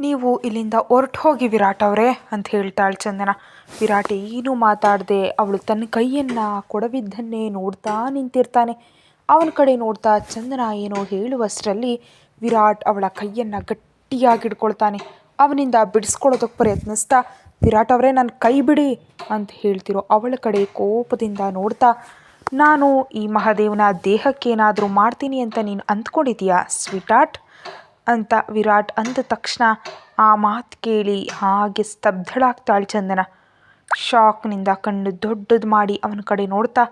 ನೀವು ಇಲ್ಲಿಂದ ಹೊರ್ಟು ಹೋಗಿ ವಿರಾಟ್ ಅವರೇ ಅಂತ ಹೇಳ್ತಾಳೆ ಚಂದನ. ವಿರಾಟ್ ಏನು ಮಾತಾಡದೆ ಅವಳು ತನ್ನ ಕೈಯನ್ನು ಕೊಡವಿದ್ದನ್ನೇ ನೋಡ್ತಾ ನಿಂತಿರ್ತಾನೆ. ಅವನ ಕಡೆ ನೋಡ್ತಾ ಚಂದನ ಏನೋ ಹೇಳುವಷ್ಟರಲ್ಲಿ ವಿರಾಟ್ ಅವಳ ಕೈಯನ್ನು ಗಟ್ಟಿಯಾಗಿ ಹಿಡ್ಕೊಳ್ತಾನೆ ಅವನಿಂದ ಬಿಡಿಸ್ಕೊಳ್ಳೋದಕ್ಕೆ ಪ್ರಯತ್ನಿಸ್ತಾ, ವಿರಾಟ್ ಅವರೇ ನನ್ನ ಕೈ ಬಿಡಿ ಅಂತ ಹೇಳ್ತಿರೋ ಅವಳ ಕಡೆ ಕೋಪದಿಂದ ನೋಡ್ತಾ, ನಾನು ಈ ಮಹಾದೇವನ ದೇಹಕ್ಕೇನಾದರೂ ಮಾಡ್ತೀನಿ ಅಂತ ನೀನು ಅಂದ್ಕೊಂಡಿದ್ದೀಯಾ ಸ್ವೀಟಾರ್ಟ್ ಅಂತ ವಿರಾಟ್ ಅಂದ ತಕ್ಷಣ ಆ ಮಾತು ಕೇಳಿ ಹಾಗೆ ಸ್ತಬ್ಧಳಾಗ್ತಾಳೆ ಚಂದನ. ಶಾಕ್ನಿಂದ ಕಣ್ಣು ದೊಡ್ಡದು ಮಾಡಿ ಅವನ ಕಡೆ ನೋಡ್ತಾ,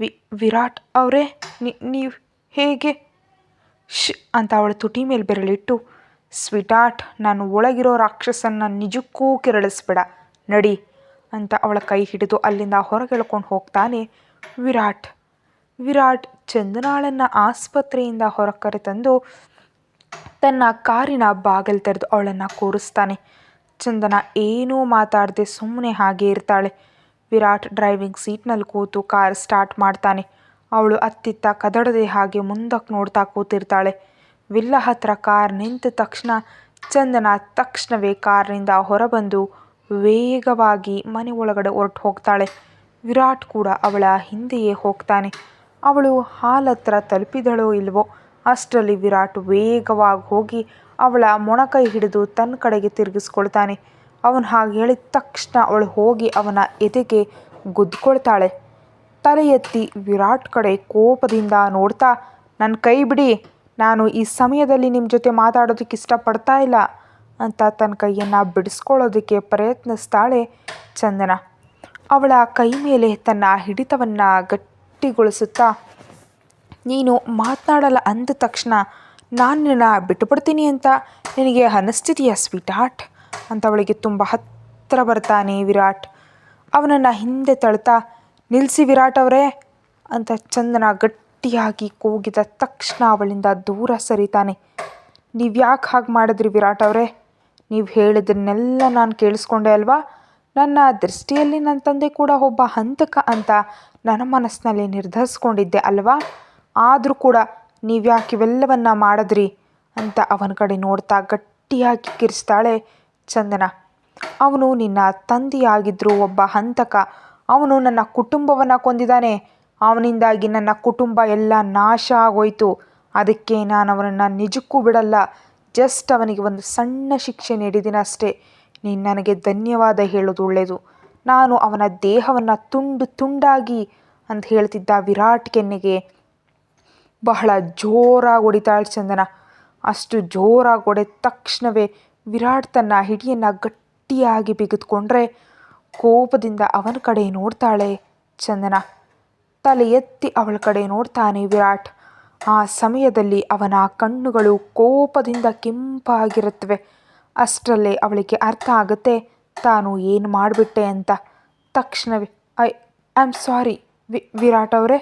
ವಿ, ವಿರಾಟ್ ಅವರೇ ನೀವು ಹೇಗೆ? ಶ್ ಅಂತ ಅವಳ ತುಟಿ ಮೇಲೆ ಬೆರಳಿಟ್ಟು, ಸ್ವೀಟಾಟ್, ನಾನು ಒಳಗಿರೋ ರಾಕ್ಷಸನ್ನ ನಿಜಕ್ಕೂ ಕೆರಳಿಸ್ಬೇಡ, ನಡಿ, ಅಂತ ಅವಳ ಕೈ ಹಿಡಿದು ಅಲ್ಲಿಂದ ಹೊರಗೆಳ್ಕೊಂಡು ಹೋಗ್ತಾನೆ ವಿರಾಟ್. ವಿರಾಟ್ ಚಂದನಾಳನ್ನು ಆಸ್ಪತ್ರೆಯಿಂದ ಹೊರ ಕರೆತಂದು ತನ್ನ ಕಾರಿನ ಬಾಗಿಲು ತೆರೆದು ಅವಳನ್ನು ಕೂರಿಸ್ತಾನೆ. ಚಂದನ ಏನೂ ಮಾತಾಡದೆ ಸುಮ್ಮನೆ ಹಾಗೆ ಇರ್ತಾಳೆ. ವಿರಾಟ್ ಡ್ರೈವಿಂಗ್ ಸೀಟ್ನಲ್ಲಿ ಕೂತು ಕಾರ್ ಸ್ಟಾರ್ಟ್ ಮಾಡ್ತಾನೆ. ಅವಳು ಅತ್ತಿತ್ತ ಕದಡದೆ ಹಾಗೆ ಮುಂದಕ್ಕೆ ನೋಡ್ತಾ ಕೂತಿರ್ತಾಳೆ. ವಿಲ್ಲ ಹತ್ರ ಕಾರ್ ನಿಂತ ತಕ್ಷಣ ಚಂದನ ತಕ್ಷಣವೇ ಕಾರ್ನಿಂದ ಹೊರಬಂದು ವೇಗವಾಗಿ ಮನೆ ಒಳಗಡೆ ಹೊರಟು ಹೋಗ್ತಾಳೆ. ವಿರಾಟ್ ಕೂಡ ಅವಳ ಹಿಂದೆಯೇ ಹೋಗ್ತಾನೆ. ಅವಳು ಹಾಲತ್ರ ತಲುಪಿದಳೋ ಇಲ್ವೋ ಅಷ್ಟರಲ್ಲಿ ವಿರಾಟ್ ವೇಗವಾಗಿ ಹೋಗಿ ಅವಳ ಮೊಣಕೈ ಹಿಡಿದು ತನ್ನ ಕಡೆಗೆ ತಿರುಗಿಸ್ಕೊಳ್ತಾನೆ. ಅವನು ಹಾಗೆ ಹೇಳಿದ ತಕ್ಷಣ ಅವಳು ಹೋಗಿ ಅವನ ಎದೆಗೆ ಗುದ್ಕೊಳ್ತಾಳೆ ತಲೆ ಎತ್ತಿ ವಿರಾಟ್ ಕಡೆ ಕೋಪದಿಂದ ನೋಡ್ತಾ ನನ್ನ ಕೈ ಬಿಡಿ, ನಾನು ಈ ಸಮಯದಲ್ಲಿ ನಿಮ್ಮ ಜೊತೆ ಮಾತಾಡೋದಕ್ಕೆ ಇಷ್ಟಪಡ್ತಾ ಇಲ್ಲ ಅಂತ ತನ್ನ ಕೈಯನ್ನು ಬಿಡಿಸ್ಕೊಳ್ಳೋದಕ್ಕೆ ಪ್ರಯತ್ನಿಸ್ತಾಳೆ ಚಂದನ. ಅವಳ ಕೈ ಮೇಲೆ ತನ್ನ ಹಿಡಿತವನ್ನು ಗಟ್ಟಿಗೊಳಿಸುತ್ತಾ ನೀನು ಮಾತನಾಡಲ್ಲ ಅಂದ ತಕ್ಷಣ ನಾನು ನಿನ್ನ ಬಿಟ್ಟುಬಿಡ್ತೀನಿ ಅಂತ ನಿನಗೆ ಅನ್ನಿಸ್ತಿದೆಯಾ ಸ್ವೀಟ್ ಹಾರ್ಟ್ ಅಂತ ಅವಳಿಗೆ ತುಂಬ ಹತ್ತಿರ ಬರ್ತಾನೆ ವಿರಾಟ್. ಅವನನ್ನು ಹಿಂದೆ ತಳ್ತಾ ನಿಲ್ಲಿಸಿ ವಿರಾಟ್ ಅವರೇ ಅಂತ ಚಂದನ ಗಟ್ಟಿಯಾಗಿ ಕೂಗಿದ ತಕ್ಷಣ ಅವಳಿಂದ ದೂರ ಸರಿತಾನೆ. ನೀವು ಯಾಕೆ ಹಾಗೆ ಮಾಡಿದ್ರಿ ವಿರಾಟ್ ಅವರೇ? ನೀವು ಹೇಳಿದ್ರನ್ನೆಲ್ಲ ನಾನು ಕೇಳಿಸ್ಕೊಂಡೆ ಅಲ್ವಾ? ನನ್ನ ದೃಷ್ಟಿಯಲ್ಲಿ ನನ್ನ ತಂದೆ ಕೂಡ ಒಬ್ಬ ಹಂತಕ ಅಂತ ನನ್ನ ಮನಸ್ಸಿನಲ್ಲಿ ನಿರ್ಧರಿಸ್ಕೊಂಡಿದ್ದೆ ಅಲ್ವಾ? ಆದರೂ ಕೂಡ ನೀವ್ಯಾಕೆ ಇವೆಲ್ಲವನ್ನ ಮಾಡಿದ್ರಿ ಅಂತ ಅವನ ಕಡೆ ನೋಡ್ತಾ ಗಟ್ಟಿಯಾಗಿ ಕಿರಿಸ್ತಾಳೆ ಚಂದನ. ಅವನು ನಿನ್ನ ತಂದೆಯಾಗಿದ್ದರೂ ಒಬ್ಬ ಹಂತಕ, ಅವನು ನನ್ನ ಕುಟುಂಬವನ್ನು ಕೊಂದಿದ್ದಾನೆ ಅವನಿಂದಾಗಿ ನನ್ನ ಕುಟುಂಬ ಎಲ್ಲ ನಾಶ ಆಗೋಯ್ತು. ಅದಕ್ಕೆ ನಾನು ಅವನನ್ನು ನಿಜಕ್ಕೂ ಬಿಡಲ್ಲ. ಜಸ್ಟ್ ಅವನಿಗೆ ಒಂದು ಸಣ್ಣ ಶಿಕ್ಷೆ ನೀಡಿದ್ದೀನಿ ಅಷ್ಟೇ. ನೀನು ನನಗೆ ಧನ್ಯವಾದ ಹೇಳೋದು ಒಳ್ಳೆಯದು ನಾನು ಅವನ ದೇಹವನ್ನು ತುಂಡು ತುಂಡಾಗಿ ಅಂತ ಹೇಳ್ತಿದ್ದ ವಿರಾಟ್ ಕೆನ್ನೆಗೆ ಬಹಳ ಜೋರಾಗಿ ಹೊಡಿತಾಳೆ ಚಂದನ. ಅಷ್ಟು ಜೋರಾಗಿ ಹೊಡೆದ ತಕ್ಷಣವೇ ವಿರಾಟ್ ತನ್ನ ಹಿಡಿಯನ್ನು ಗಟ್ಟಿಯಾಗಿ ಬಿಗಿದುಕೊಂಡ್ರೆ ಕೋಪದಿಂದ ಅವನ ಕಡೆ ನೋಡ್ತಾಳೆ ಚಂದನ. ತಲೆ ಎತ್ತಿ ಅವಳ ಕಡೆ ನೋಡ್ತಾನೆ ವಿರಾಟ್. ಆ ಸಮಯದಲ್ಲಿ ಅವನ ಕಣ್ಣುಗಳು ಕೋಪದಿಂದ ಕೆಂಪಾಗಿರುತ್ತವೆ. ಅಷ್ಟರಲ್ಲೇ ಅವಳಿಗೆ ಅರ್ಥ ಆಗುತ್ತೆ, ತಾನು ಏನು ಮಾಡಿಬಿಟ್ಟೆ ಅಂತ. ತಕ್ಷಣವೇ ಐ ಐ, ಆಮ್ ಸಾರಿ ವಿ, ವಿರಾಟ್ ಅವರೇ.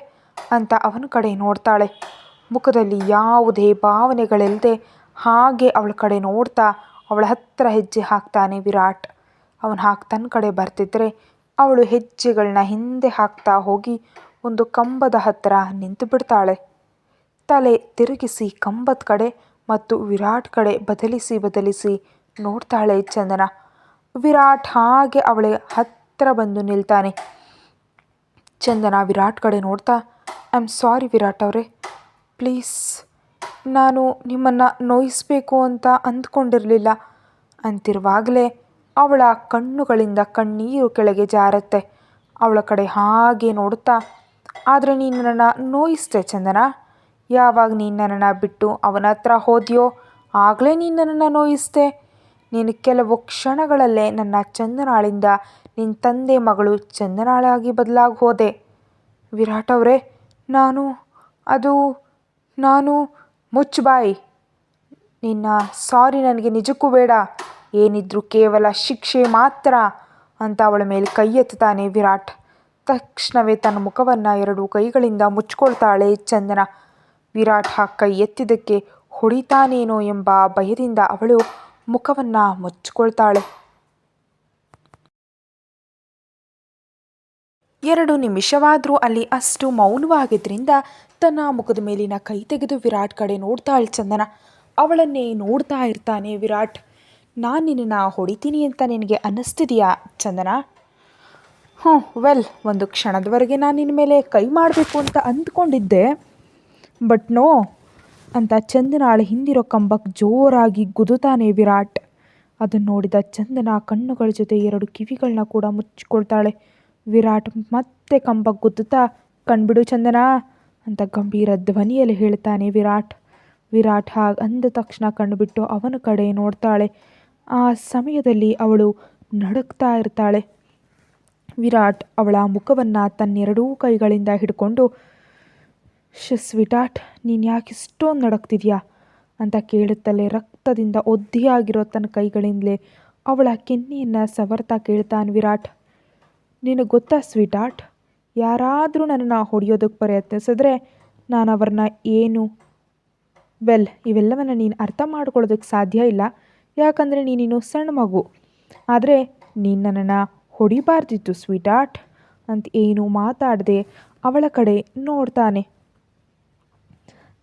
ಅಂತ ಅವನ ಕಡೆ ನೋಡ್ತಾಳೆ. ಮುಖದಲ್ಲಿ ಯಾವುದೇ ಭಾವನೆಗಳಿಲ್ಲದೆ ಹಾಗೆ ಅವಳ ಕಡೆ ನೋಡ್ತಾ ಅವಳ ಹತ್ತಿರ ಹೆಜ್ಜೆ ಹಾಕ್ತಾನೆ ವಿರಾಟ್. ಅವನು ಹಾಕಿ ತನ್ನ ಕಡೆ ಬರ್ತಿದ್ರೆ ಅವಳು ಹೆಜ್ಜೆಗಳನ್ನ ಹಿಂದೆ ಹಾಕ್ತಾ ಹೋಗಿ ಒಂದು ಕಂಬದ ಹತ್ತಿರ ನಿಂತು ಬಿಡ್ತಾಳೆ. ತಲೆ ತಿರುಗಿಸಿ ಕಂಬದ ಕಡೆ ಮತ್ತು ವಿರಾಟ್ ಕಡೆ ಬದಲಿಸಿ ಬದಲಿಸಿ ನೋಡ್ತಾಳೆ ಚಂದನ. ವಿರಾಟ್ ಹಾಗೆ ಅವಳ ಹತ್ತಿರ ಬಂದು ನಿಲ್ತಾನೆ. ಚಂದನ ವಿರಾಟ್ ಕಡೆ ನೋಡ್ತಾ ಐ ಆಮ್ ಸಾರಿ ವಿರಾಟ್ ಅವರೇ. ಪ್ಲೀಸ್ ನಾನು ನಿಮ್ಮನ್ನು ನೋಯಿಸ್ಬೇಕು ಅಂತ ಅಂದ್ಕೊಂಡಿರಲಿಲ್ಲ. ಅಂತಿರುವಾಗಲೇ ಅವಳ ಕಣ್ಣುಗಳಿಂದ ಕಣ್ಣೀರು ಕೆಳಗೆ ಜಾರತ್ತೆ. ಅವಳ ಕಡೆ ಹಾಗೆ ನೋಡುತ್ತಾ, ಆದರೆ ನೀನು ನನ್ನನ್ನು ನೋಯಿಸ್ತೆ ಚಂದನ? ಯಾವಾಗ ನೀನು ನನ್ನನ್ನು ಬಿಟ್ಟು ಅವನ ಹತ್ರ ಹೋದ್ಯೋ, ಆಗಲೇ ನೀನು ನನ್ನನ್ನು ನೋಯಿಸ್ತೆ ನೀನು ಕೆಲವು ಕ್ಷಣಗಳಲ್ಲೇ ನನ್ನ ಚಂದನಾಳಿಂದ ನಿನ್ನ ತಂದೆ ಮಗಳು ಚಂದನಾಳಾಗಿ ಬದಲಾಗಿ ಹೋದೆ. ವಿರಾಟ್ ಅವರೇ ನಾನು, ಅದು ನಾನು, ಮುಚ್ಚಬಾಯಿ. ನಿನ್ನ ಸಾರಿ ನನಗೆ ನಿಜಕ್ಕೂ ಬೇಡ. ಏನಿದ್ರು ಕೇವಲ ಶಿಕ್ಷೆ ಮಾತ್ರ ಅಂತ ಅವಳ ಮೇಲೆ ಕೈ ಎತ್ತುತ್ತಾನೆ ವಿರಾಟ್. ತಕ್ಷಣವೇ ತನ್ನ ಮುಖವನ್ನು ಎರಡು ಕೈಗಳಿಂದ ಮುಚ್ಕೊಳ್ತಾಳೆ ಚಂದನ. ವಿರಾಟ್ ಆ ಕೈ ಎತ್ತಿದ್ದಕ್ಕೆ ಹೊಡಿತಾನೇನೋ ಎಂಬ ಭಯದಿಂದ ಅವಳು ಮುಖವನ್ನು ಮುಚ್ಕೊಳ್ತಾಳೆ. ಎರಡು ನಿಮಿಷವಾದರೂ ಅಲ್ಲಿ ಅಷ್ಟು ಮೌನವಾಗಿದ್ದರಿಂದ ತನ್ನ ಮುಖದ ಮೇಲಿನ ಕೈ ತೆಗೆದು ವಿರಾಟ್ ಕಡೆ ನೋಡ್ತಾಳೆ ಚಂದನ. ಅವಳನ್ನೇ ನೋಡ್ತಾ ಇರ್ತಾನೆ ವಿರಾಟ್. ನಾನು ನಿನ್ನನ್ನು ಹೊಡಿತೀನಿ ಅಂತ ನಿನಗೆ ಅನ್ನಿಸ್ತಿದೆಯಾ ಚಂದನ? ಹ್ಞೂ ವೆಲ್ ಒಂದು ಕ್ಷಣದವರೆಗೆ ನಾನು ನಿನ್ನ ಮೇಲೆ ಕೈ ಮಾಡಬೇಕು ಅಂತ ಅಂದ್ಕೊಂಡಿದ್ದೆ. ಬಟ್ ನೋ ಅಂತ ಚಂದನಾಳ ಹಿಂದಿರೋ ಕಂಬಕ್ಕೆ ಜೋರಾಗಿ ಗುದುತಾನೆ ವಿರಾಟ್. ಅದನ್ನು ನೋಡಿದ ಚಂದನ ಕಣ್ಣುಗಳ ಜೊತೆ ಎರಡು ಕಿವಿಗಳನ್ನ ಕೂಡ ಮುಚ್ಚಿಕೊಳ್ತಾಳೆ. ವಿರಾಟ್ ಮತ್ತೆ ಕಂಬ ಗುದ್ದುತ್ತಾ, ಕಣ್ಬಿಡು ಚಂದನ ಅಂತ ಗಂಭೀರ ಧ್ವನಿಯಲ್ಲಿ ಹೇಳ್ತಾನೆ ವಿರಾಟ್. ವಿರಾಟ್ ಹಾಗೆ ಅಂದ ತಕ್ಷಣ ಕಂಡುಬಿಟ್ಟು ಅವನ ಕಡೆ ನೋಡ್ತಾಳೆ. ಆ ಸಮಯದಲ್ಲಿ ಅವಳು ನಡುಕ್ತಾ ಇರ್ತಾಳೆ. ವಿರಾಟ್ ಅವಳ ಮುಖವನ್ನು ತನ್ನೆರಡೂ ಕೈಗಳಿಂದ ಹಿಡ್ಕೊಂಡು ಶಸ್ ವಿರಾಟ್, ನೀನು ಯಾಕೆ ಇಷ್ಟೊಂದು ನಡಕ್ತಿದ್ಯಾ ಅಂತ ಕೇಳುತ್ತಲೇ ರಕ್ತದಿಂದ ಒದ್ದೆಯಾಗಿರೋ ತನ್ನ ಕೈಗಳಿಂದಲೇ ಅವಳ ಕೆನ್ನೆಯನ್ನು ಸವರ್ತಾ ಕೇಳ್ತಾನೆ ವಿರಾಟ್. ನಿನಗೆ ಗೊತ್ತಾ ಸ್ವೀಟಾಟ್ ಯಾರಾದರೂ ನನ್ನನ್ನು ಹೊಡೆಯೋದಕ್ಕೆ ಪ್ರಯತ್ನಿಸಿದ್ರೆ ನಾನು ಅವ್ರನ್ನ ಏನು? ವೆಲ್, ಇವೆಲ್ಲವನ್ನು ನೀನು ಅರ್ಥ ಮಾಡ್ಕೊಳ್ಳೋದಕ್ಕೆ ಸಾಧ್ಯ ಇಲ್ಲ. ಯಾಕಂದರೆ ನೀನಿನ್ನು ಸಣ್ಣ ಮಗು. ಆದರೆ ನೀನು ನನ್ನನ್ನು ಹೊಡಿಬಾರ್ದಿತ್ತು ಸ್ವೀಟಾಟ್ ಅಂತ ಏನು ಮಾತಾಡದೆ ಅವಳ ಕಡೆ ನೋಡ್ತಾನೆ.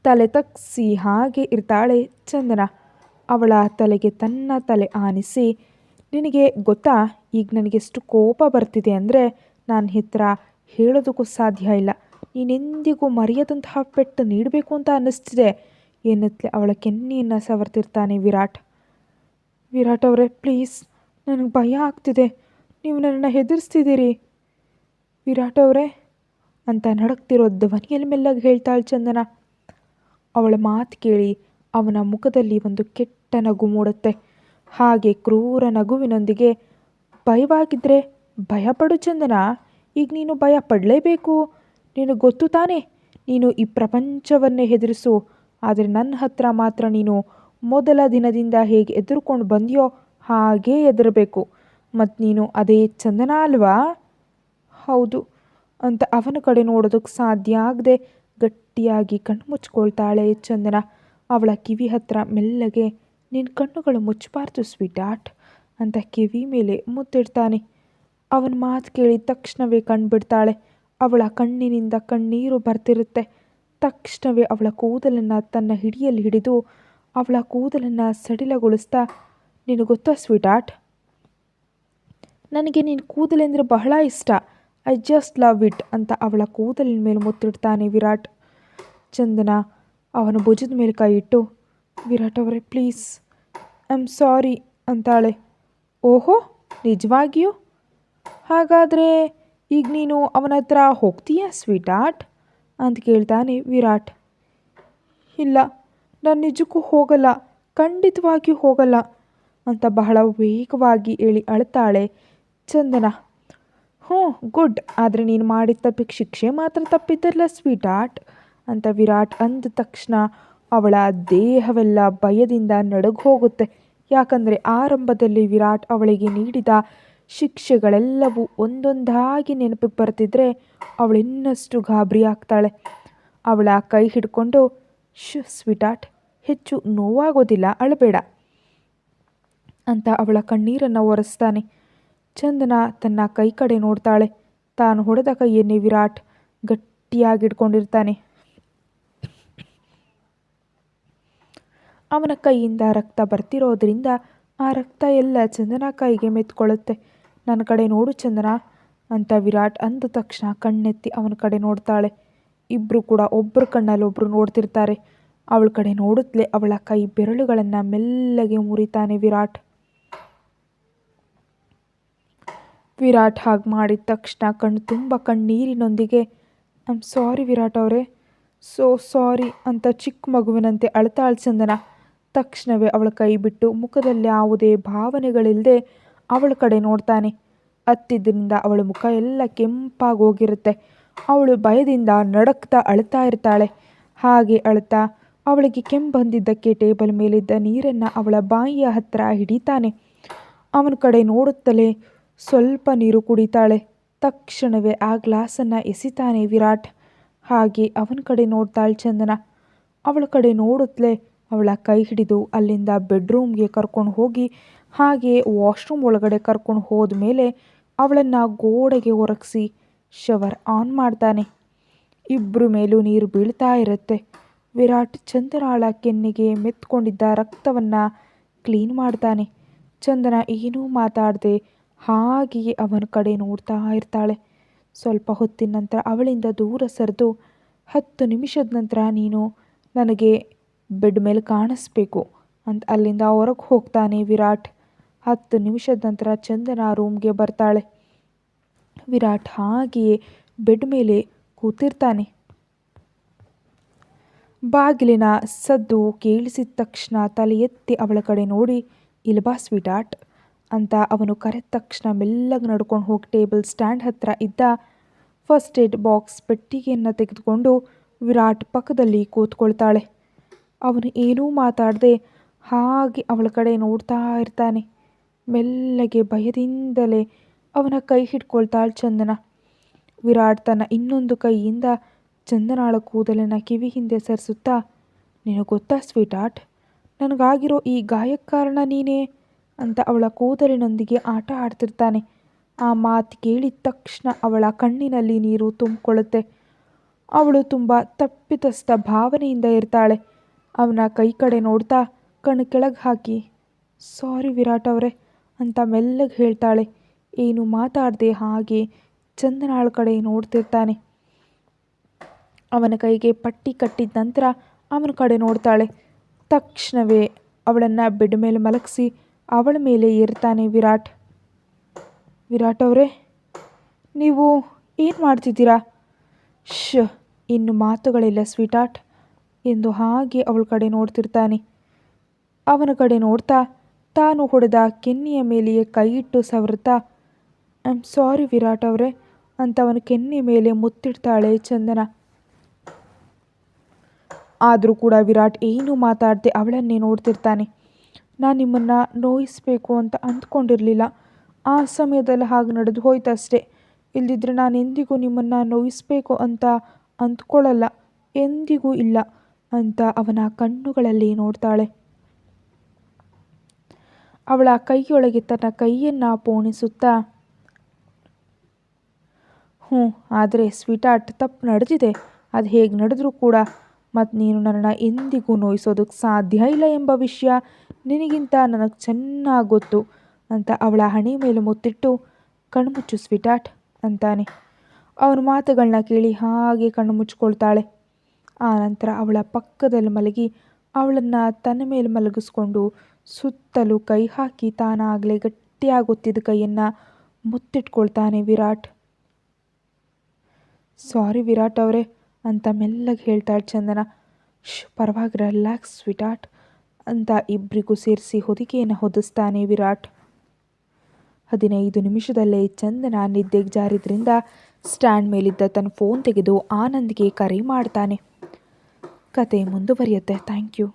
ತಲೆ ತಗ್ಸಿ ಹಾಗೆ ಇರ್ತಾಳೆ ಚಂದನ. ಅವಳ ತಲೆಗೆ ತನ್ನ ತಲೆ ಆನಿಸಿ ನಿನಗೆ ಗೊತ್ತಾ? ಈಗ ನನಗೆಷ್ಟು ಕೋಪ ಬರ್ತಿದೆ ಅಂದರೆ ನಾನು ಹತ್ರ ಹೇಳೋದಕ್ಕೂ ಸಾಧ್ಯ ಇಲ್ಲ. ನೀನೆಂದಿಗೂ ಮರೆಯದಂತಹ ಪೆಟ್ಟು ನೀಡಬೇಕು ಅಂತ ಅನ್ನಿಸ್ತಿದೆ ಏನತ್ಲೆ ಅವಳ ಕೆನ್ನೆಯನ್ನು ಸವರ್ತಿರ್ತಾನೆ ವಿರಾಟ್. ವಿರಾಟ್ ಅವರೇ ಪ್ಲೀಸ್ ನನಗೆ ಭಯ ಆಗ್ತಿದೆ. ನೀವು ನನ್ನನ್ನು ಹೆದರಿಸ್ತಿದ್ದೀರಿ. ವಿರಾಟ್ ಅವರೇ, ಅಂತ ನಡಕ್ತಿರೋ ಧ್ವನಿಯಲ್ಲಿ ಮೆಲ್ಲಗೆ ಹೇಳ್ತಾಳೆ ಚಂದನ. ಅವಳ ಮಾತು ಕೇಳಿ ಅವನ ಮುಖದಲ್ಲಿ ಒಂದು ಕೆಟ್ಟ ನಗು ಮೂಡುತ್ತೆ. ಹಾಗೆ ಕ್ರೂರ ನಗುವಿನೊಂದಿಗೆ ಭಯವಾಗಿದ್ದರೆ ಭಯಪಡು ಚಂದನ, ಈಗ ನೀನು ಭಯ ಪಡಲೇಬೇಕು. ನೀನು ಗೊತ್ತು ತಾನೇ, ನೀನು ಈ ಪ್ರಪಂಚವನ್ನೇ ಹೆದರಿಸು. ಆದರೆ ನನ್ನ ಹತ್ರ ಮಾತ್ರ ನೀನು ಮೊದಲ ದಿನದಿಂದ ಹೇಗೆ ಎದುರುಕೊಂಡು ಬಂದಿಯೋ ಹಾಗೇ ಎದುರಬೇಕು ಮತ್ತು ನೀನು ಅದೇ ಚಂದನ ಅಲ್ವಾ? ಹೌದು, ಅಂತ ಅವನ ಕಡೆ ನೋಡೋದಕ್ಕೆ ಸಾಧ್ಯ ಆಗದೆ ಗಟ್ಟಿಯಾಗಿ ಕಣ್ಣು ಮುಚ್ಕೊಳ್ತಾಳೆ ಚಂದನ. ಅವಳ ಕಿವಿ ಹತ್ರ ಮೆಲ್ಲಗೆ ನಿನ್ನ ಕಣ್ಣುಗಳು ಮುಚ್ಚಬಾರ್ದು ಸ್ವೀಟಾಟ್ ಅಂತ ಕಿವಿ ಮೇಲೆ ಮುತ್ತಿಡ್ತಾನೆ. ಅವನ ಮಾತು ಕೇಳಿದ ತಕ್ಷಣವೇ ಕಣ್ಬಿಡ್ತಾಳೆ. ಅವಳ ಕಣ್ಣಿನಿಂದ ಕಣ್ಣೀರು ಬರ್ತಿರುತ್ತೆ. ತಕ್ಷಣವೇ ಅವಳ ಕೂದಲನ್ನು ತನ್ನ ಹಿಡಿಯಲ್ಲಿ ಹಿಡಿದು ಅವಳ ಕೂದಲನ್ನು ಸಡಿಲಗೊಳಿಸ್ತಾ, ನಿನಗೆ ಗೊತ್ತಾ ಸ್ವೀಟಾಟ್ ನನಗೆ ನಿನ್ನ ಕೂದಲೆಂದರೆ ಬಹಳ ಇಷ್ಟ. ಐ ಜಸ್ಟ್ ಲವ್ ಇಟ್, ಅಂತ ಅವಳ ಕೂದಲಿನ ಮೇಲೆ ಮುತ್ತಿಡ್ತಾನೆ ವಿರಾಟ್. ಚಂದನ ಅವನ ಭುಜದ ಮೇಲೆ ಕೈ ಇಟ್ಟು ವಿರಾಟ್ ಅವರೇ ಪ್ಲೀಸ್ ಐ ಆಮ್ ಸಾರಿ ಅಂತಾಳೆ. ಓಹೋ, ನಿಜವಾಗಿಯೂ? ಹಾಗಾದರೆ ಈಗ ನೀನು ಅವನ ಹತ್ರ ಹೋಗ್ತೀಯಾ ಆರ್ಟ್ ಅಂತ ಕೇಳ್ತಾನೆ ವಿರಾಟ್. ಇಲ್ಲ, ನಾನು ನಿಜಕ್ಕೂ ಹೋಗಲ್ಲ, ಖಂಡಿತವಾಗಿಯೂ ಹೋಗಲ್ಲ ಅಂತ ಬಹಳ ವೇಗವಾಗಿ ಹೇಳಿ ಅಳ್ತಾಳೆ ಚಂದನ. ಹ್ಞೂ, ಗುಡ್. ಆದರೆ ನೀನು ಮಾಡಿದ ತಪ್ಪಿಗೆ ಶಿಕ್ಷೆ ಮಾತ್ರ ತಪ್ಪಿದ್ದಲ್ಲ ಆರ್ಟ್ ಅಂತ ವಿರಾಟ್ ಅಂದ ತಕ್ಷಣ ಅವಳ ದೇಹವೆಲ್ಲ ಭಯದಿಂದ ನಡುಗು ಹೋಗುತ್ತೆ ಯಾಕಂದರೆ ಆರಂಭದಲ್ಲಿ ವಿರಾಟ್ ಅವಳಿಗೆ ನೀಡಿದ ಶಿಕ್ಷೆಗಳೆಲ್ಲವೂ ಒಂದೊಂದಾಗಿ ನೆನಪಿಗೆ ಬರ್ತಿದ್ರೆ ಅವಳು ಇನ್ನಷ್ಟು ಗಾಬರಿ ಆಗ್ತಾಳೆ. ಅವಳ ಕೈ ಹಿಡ್ಕೊಂಡು ಶು ಸ್ವೀಟಾಟ್ ಹೆಚ್ಚು ನೋವಾಗೋದಿಲ್ಲ, ಅಳಬೇಡ ಅಂತ ಅವಳ ಕಣ್ಣೀರನ್ನು ಒರೆಸ್ತಾನೆ. ಚಂದನ ತನ್ನ ಕೈ ಕಡೆ ನೋಡ್ತಾಳೆ. ತಾನು ಹೊಡೆದ ಕೈಯನ್ನೇ ವಿರಾಟ್ ಗಟ್ಟಿಯಾಗಿ ಅವನ ಕೈಯಿಂದ ರಕ್ತ ಬರ್ತಿರೋದ್ರಿಂದ ಆ ರಕ್ತ ಎಲ್ಲ ಚಂದನ ಕೈಗೆ ಮೆತ್ಕೊಳ್ಳುತ್ತೆ. ನನ್ನ ಕಡೆ ನೋಡು ಚಂದನ ಅಂತ ವಿರಾಟ್ ಅಂದ ತಕ್ಷಣ ಕಣ್ಣೆತ್ತಿ ಅವನ ಕಡೆ ನೋಡ್ತಾಳೆ. ಇಬ್ಬರು ಕೂಡ ಒಬ್ಬರ ಕಣ್ಣಲ್ಲಿ ಒಬ್ಬರು ನೋಡ್ತಿರ್ತಾರೆ. ಅವಳ ಕಡೆ ನೋಡುತ್ತಲೇ ಅವಳ ಕೈ ಬೆರಳುಗಳನ್ನು ಮೆಲ್ಲಗೆ ಮುರಿತಾನೆ ವಿರಾಟ್. ವಿರಾಟ್ ಹಾಗೆ ಮಾಡಿದ ತಕ್ಷಣ ಕಣ್ಣು ತುಂಬ ಕಣ್ಣೀರಿನೊಂದಿಗೆ ಐ ಆಮ್ ಸಾರಿ ವಿರಾಟ್ ಅವರೇ. ಸೋ ಸಾರಿ ಅಂತ ಚಿಕ್ಕ ಮಗುವಿನಂತೆ ಅಳತಾಳ್ ಚಂದನ. ತಕ್ಷಣವೇ ಅವಳ ಕೈ ಬಿಟ್ಟು ಮುಖದಲ್ಲಿ ಯಾವುದೇ ಭಾವನೆಗಳಿಲ್ಲದೆ ಅವಳ ಕಡೆ ನೋಡ್ತಾನೆ. ಅತ್ತಿದ್ದರಿಂದ ಅವಳ ಮುಖ ಎಲ್ಲ ಕೆಂಪಾಗಿ ಹೋಗಿರುತ್ತೆ. ಅವಳು ಭಯದಿಂದ ನಡಕ್ತಾ ಅಳ್ತಾ ಇರ್ತಾಳೆ. ಹಾಗೆ ಅಳ್ತಾ ಅವಳಿಗೆ ಕೆಮ್ಮು ಬಂದಿದ್ದಕ್ಕೆ ಟೇಬಲ್ ಮೇಲಿದ್ದ ನೀರನ್ನು ಅವಳ ಬಾಯಿಯ ಹತ್ತಿರ ಹಿಡಿತಾನೆ. ಅವನ ಕಡೆ ನೋಡುತ್ತಲೇ ಸ್ವಲ್ಪ ನೀರು ಕುಡಿತಾಳೆ. ತಕ್ಷಣವೇ ಆ ಗ್ಲಾಸನ್ನು ಎಸಿತಾನೆ ವಿರಾಟ್. ಹಾಗೆ ಅವನ ಕಡೆ ನೋಡ್ತಾಳೆ ಚಂದನ. ಅವಳ ಕಡೆ ನೋಡುತ್ತಲೇ ಅವಳ ಕೈ ಹಿಡಿದು ಅಲ್ಲಿಂದ ಬೆಡ್ರೂಮ್ಗೆ ಕರ್ಕೊಂಡು ಹೋಗಿ, ಹಾಗೆ ವಾಶ್ರೂಮ್ ಒಳಗಡೆ ಕರ್ಕೊಂಡು ಹೋದ ಮೇಲೆ ಅವಳನ್ನು ಗೋಡೆಗೆ ಒರಗಿಸಿ, ಶವರ್ ಆನ್ ಮಾಡ್ತಾನೆ. ಇಬ್ಬರ ಮೇಲೂ ನೀರು ಬೀಳ್ತಾ ಇರುತ್ತೆ. ವಿರಾಟ್ ಚಂದನಾಳ ಕೆನ್ನೆಗೆ ಮೆತ್ಕೊಂಡಿದ್ದ ರಕ್ತವನ್ನು ಕ್ಲೀನ್ ಮಾಡ್ತಾನೆ. ಚಂದನ ಏನೂ ಮಾತಾಡದೆ ಹಾಗೆಯೇ ಅವನ ಕಡೆ ನೋಡ್ತಾ ಇರ್ತಾಳೆ. ಸ್ವಲ್ಪ ಹೊತ್ತಿನ ನಂತರ ಅವಳಿಂದ ದೂರ ಸರಿದು ಹತ್ತು ನಿಮಿಷದ ನಂತರ ನೀನು ನನಗೆ ಬೆಡ್ ಮೇಲೆ ಕಾಣಿಸ್ಬೇಕು ಅಂತ ಅಲ್ಲಿಂದ ಹೊರಗೆ ಹೋಗ್ತಾನೆ ವಿರಾಟ್. ಹತ್ತು ನಿಮಿಷದ ನಂತರ ಚಂದನ ರೂಮ್ಗೆ ಬರ್ತಾಳೆ. ವಿರಾಟ್ ಹಾಗೆಯೇ ಬೆಡ್ ಮೇಲೆ ಕೂತಿರ್ತಾನೆ. ಬಾಗಿಲಿನ ಸದ್ದು ಕೇಳಿಸಿದ ತಕ್ಷಣ ತಲೆ ಎತ್ತಿ ಅವಳ ಕಡೆ ನೋಡಿ ಇಲ್ಬಾ ಸ್ವೀಟಾಟ್ ಅಂತ ಅವನು ಕರೆದ ತಕ್ಷಣ ಮೆಲ್ಲಗೆ ನಡ್ಕೊಂಡು ಹೋಗಿ ಟೇಬಲ್ ಸ್ಟ್ಯಾಂಡ್ ಹತ್ತಿರ ಇದ್ದ ಫಸ್ಟ್ ಏಡ್ ಬಾಕ್ಸ್ ಪೆಟ್ಟಿಗೆಯನ್ನು ತೆಗೆದುಕೊಂಡು ವಿರಾಟ್ ಪಕ್ಕದಲ್ಲಿ ಕೂತ್ಕೊಳ್ತಾಳೆ. ಅವನು ಏನೂ ಮಾತಾಡದೆ ಹಾಗೆ ಅವಳ ಕಡೆ ನೋಡ್ತಾ ಇರ್ತಾನೆ. ಮೆಲ್ಲಗೆ ಭಯದಿಂದಲೇ ಅವನ ಕೈ ಹಿಡ್ಕೊಳ್ತಾಳೆ ಚಂದನ. ವಿರಾಟ್ ತನ್ನ ಇನ್ನೊಂದು ಕೈಯಿಂದ ಚಂದನಾಳ ಕೂದಲಿನ ಕಿವಿ ಹಿಂದೆ ಸರಿಸುತ್ತಾ, ನಿನಗೆ ಗೊತ್ತಾ ಸ್ವೀಟ್ ಆರ್ಟ್ ನನಗಾಗಿರೋ ಈ ಗಾಯಕ್ಕೆ ಕಾರಣ ನೀನೇ? ಅಂತ ಅವಳ ಕೂದಲಿನೊಂದಿಗೆ ಆಟ ಆಡ್ತಿರ್ತಾನೆ. ಆ ಮಾತು ಕೇಳಿದ ತಕ್ಷಣ ಅವಳ ಕಣ್ಣಿನಲ್ಲಿ ನೀರು ತುಂಬಿಕೊಳ್ಳುತ್ತೆ. ಅವಳು ತುಂಬ ತಪ್ಪಿತಸ್ಥ ಭಾವನೆಯಿಂದ ಇರ್ತಾಳೆ. ಅವನ ಕೈ ಕಡೆ ನೋಡ್ತಾ ಕಣ್ಣು ಕೆಳಗೆ ಹಾಕಿ, ಸಾರಿ ವಿರಾಟ್ ಅವರೇ, ಅಂತ ಮೆಲ್ಲಗೆ ಹೇಳ್ತಾಳೆ. ಏನು ಮಾತಾಡದೆ ಹಾಗೆ ಚಂದನಾಳ ಕಡೆ ನೋಡ್ತಿರ್ತಾನೆ. ಅವನ ಕೈಗೆ ಪಟ್ಟಿ ಕಟ್ಟಿದ ನಂತರ ಅವನ ಕಡೆ ನೋಡ್ತಾಳೆ. ತಕ್ಷಣವೇ ಅವಳನ್ನು ಬೆಡ್ ಮೇಲೆ ಮಲಗಿಸಿ ಅವಳ ಮೇಲೆ ಏರ್ತಾನೆ ವಿರಾಟ್. ವಿರಾಟ್ ಅವರೇ, ನೀವು ಏನು ಮಾಡ್ತಿದ್ದೀರಾ? ಶ್ ಇನ್ನು ಮಾತುಗಳಿಲ್ಲ ಸ್ವೀಟಾಟ್. ಎಂದು ಹಾಗೆ ಅವಳ ಕಡೆ ನೋಡ್ತಿರ್ತಾನೆ. ಅವನ ಕಡೆ ನೋಡ್ತಾ ತಾನು ಹೊಡೆದ ಕೆನ್ನೆಯ ಮೇಲೆಯೇ ಕೈಯಿಟ್ಟು ಸವರ್ತಾ ಐ ಆಮ್ ಸಾರಿ ವಿರಾಟ್ ಅವರೇ ಅಂತ ಅವನ ಕೆನ್ನೆ ಮೇಲೆ ಮುತ್ತಿಡ್ತಾಳೆ ಚಂದನ. ಆದರೂ ಕೂಡ ವಿರಾಟ್ ಏನೂ ಮಾತಾಡದೆ ಅವಳನ್ನೇ ನೋಡ್ತಿರ್ತಾನೆ. ನಾನು ನಿಮ್ಮನ್ನು ನೋಯಿಸ್ಬೇಕು ಅಂತ ಅಂದ್ಕೊಂಡಿರಲಿಲ್ಲ. ಆ ಸಮಯದಲ್ಲಿ ಹಾಗೆ ನಡೆದು ಹೋಯ್ತಷ್ಟೇ. ಇಲ್ದಿದ್ರೆ ನಾನು ಎಂದಿಗೂ ನಿಮ್ಮನ್ನು ನೋಯಿಸಬೇಕು ಅಂತ ಅಂದ್ಕೊಳ್ಳಲ್ಲ. ಎಂದಿಗೂ ಇಲ್ಲ. ಅಂತ ಅವನ ಕಣ್ಣುಗಳಲ್ಲಿ ನೋಡ್ತಾಳೆ. ಅವಳ ಕೈಯೊಳಗೆ ತನ್ನ ಕೈಯನ್ನು ಪೋಣಿಸುತ್ತಾ, ಹ್ಞೂ, ಆದರೆ ಸ್ವೀಟಾರ್ಟ್ ತಪ್ಪು ನಡೆದಿದೆ. ಅದು ಹೇಗೆ ನಡೆದರೂ ಕೂಡ ಮತ್ತು ನೀನು ನನ್ನನ್ನು ಎಂದಿಗೂ ನೋಯಿಸೋದಕ್ಕೆ ಸಾಧ್ಯ ಇಲ್ಲ ಎಂಬ ವಿಷಯ ನಿನಗಿಂತ ನನಗೆ ಚೆನ್ನಾಗಿ ಗೊತ್ತು ಅಂತ ಅವಳ ಹಣೆ ಮೇಲೆ ಮುತ್ತಿಟ್ಟು, ಕಣ್ಮುಚ್ಚು ಸ್ವೀಟಾರ್ಟ್ ಅಂತಾನೆ. ಅವನ ಮಾತುಗಳನ್ನ ಕೇಳಿ ಹಾಗೆ ಕಣ್ಣು ಮುಚ್ಕೊಳ್ತಾಳೆ. ಆ ನಂತರ ಅವಳ ಪಕ್ಕದಲ್ಲಿ ಮಲಗಿ ಅವಳನ್ನು ತನ್ನ ಮೇಲೆ ಮಲಗಿಸ್ಕೊಂಡು ಸುತ್ತಲೂ ಕೈ ಹಾಕಿ ತಾನಾಗಲೇ ಗಟ್ಟಿಯಾಗುತ್ತಿದ್ದ ಕೈಯನ್ನು ಮುತ್ತಿಟ್ಕೊಳ್ತಾನೆ ವಿರಾಟ್. ಸಾರಿ ವಿರಾಟ್ ಅವರೇ, ಅಂತ ಮೆಲ್ಲಗೆ ಹೇಳ್ತಾಳೆ ಚಂದನ. ಶ್ ಪರವಾಗಿ ರಿಲ್ಯಾಕ್ಸ್ ವಿರಾಟ್, ಅಂತ ಇಬ್ಬರಿಗೂ ಸೇರಿಸಿ ಹೊದಿಕೆಯನ್ನು ಹೊದಿಸ್ತಾನೆ ವಿರಾಟ್. ಹದಿನೈದು ನಿಮಿಷದಲ್ಲೇ ಚಂದನ ನಿದ್ದೆಗೆ ಜಾರಿದ್ರಿಂದ ಸ್ಟ್ಯಾಂಡ್ ಮೇಲಿದ್ದ ತನ್ನ ಫೋನ್ ತೆಗೆದು ಆನಂದ್ಗೆ ಕರೆ ಮಾಡ್ತಾನೆ. ಕತೆ ಮುಂದುವರಿಯುತ್ತೆ. Thank you.